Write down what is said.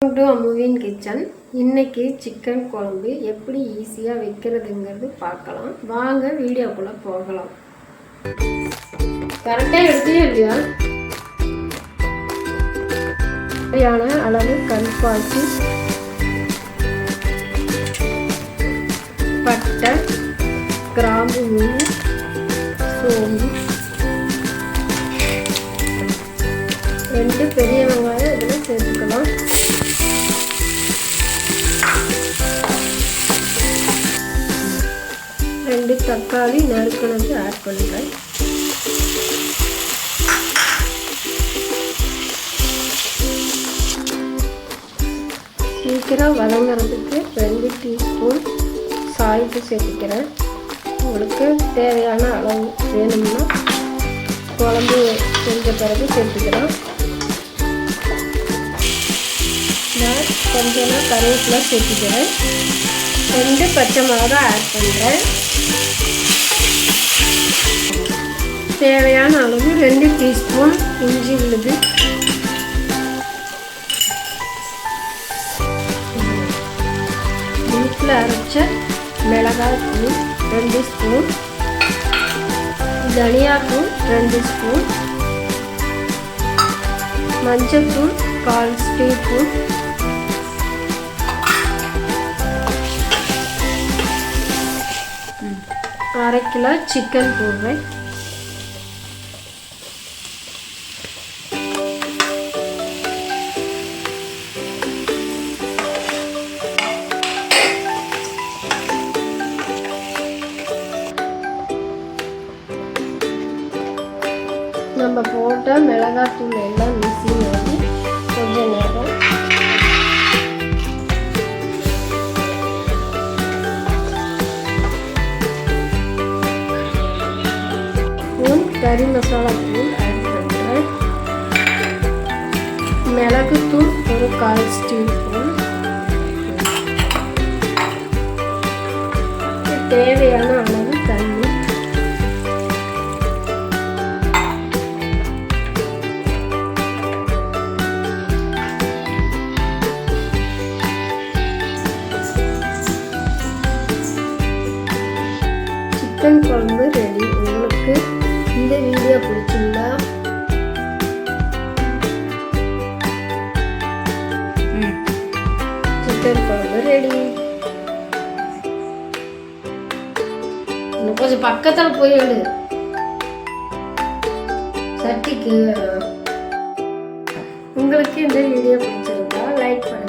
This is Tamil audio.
வெல்கம் டு அமுவின் கிச்சன் இன்னைக்கு சிக்கன் குழம்பு எப்படி ஈஸியாக வைக்கிறதுங்கிறது பார்க்கலாம். வாங்க வீடியோக்குள்ளே போகலாம். கரெக்டாக எடுத்தே இல்லையா? சரியான அளவு கல்பாசி பட்டை கிராம்பு மீன் சோம்பு ரெண்டு பெரிய ரெண்டு தக்காளி நறுக்கினது ஆட் பண்ணுங்கள். சீக்கிரம் வதங்கிறதுக்கு ரெண்டு டீஸ்பூன் சால்ட்டு சேர்த்துக்கிறேன். உங்களுக்கு தேவையான அளவு வேணும்னா குழம்பு செஞ்ச பிறகு சேர்த்துக்கலாம். நான் கொஞ்சமாக கருவேப்பிலை சேர்த்துக்கிறேன். ரெண்டு பச்சை மிளகா ஆட் பண்ணுறேன் தேவையான அளவு ரெண்டு டீஸ்பூன் இஞ்சி விழுது. வீட்டில் அரைச்ச மிளகாய் தூள் ரெண்டு ஸ்பூன் தனியாத்தூள் ரெண்டு ஸ்பூன் மஞ்சள் தூள் கால் டீஸ்பூன். அரை கிலோ சிக்கன் போடுறேன். நம்ம போட்ட மிளகாத்தூள் எல்லாம் மிக்சி வந்து கொஞ்சம் நேரம் கறி மசாலா தூள் ஆட் பண்ணுறேன் மிளகுத்தூள் ஒரு கால் டீஸ்பூன் தேவையான அளவு தண்ணி. சிக்கன் குழம்பு சிக்கன் குழம்பு ரெடி கொஞ்சம் பக்கத்தில் போய் எடு சட்டிக்கு உங்களுக்கு இந்த வீடியோ பிடிச்சிருந்தா லைக் பண்ணுங்க.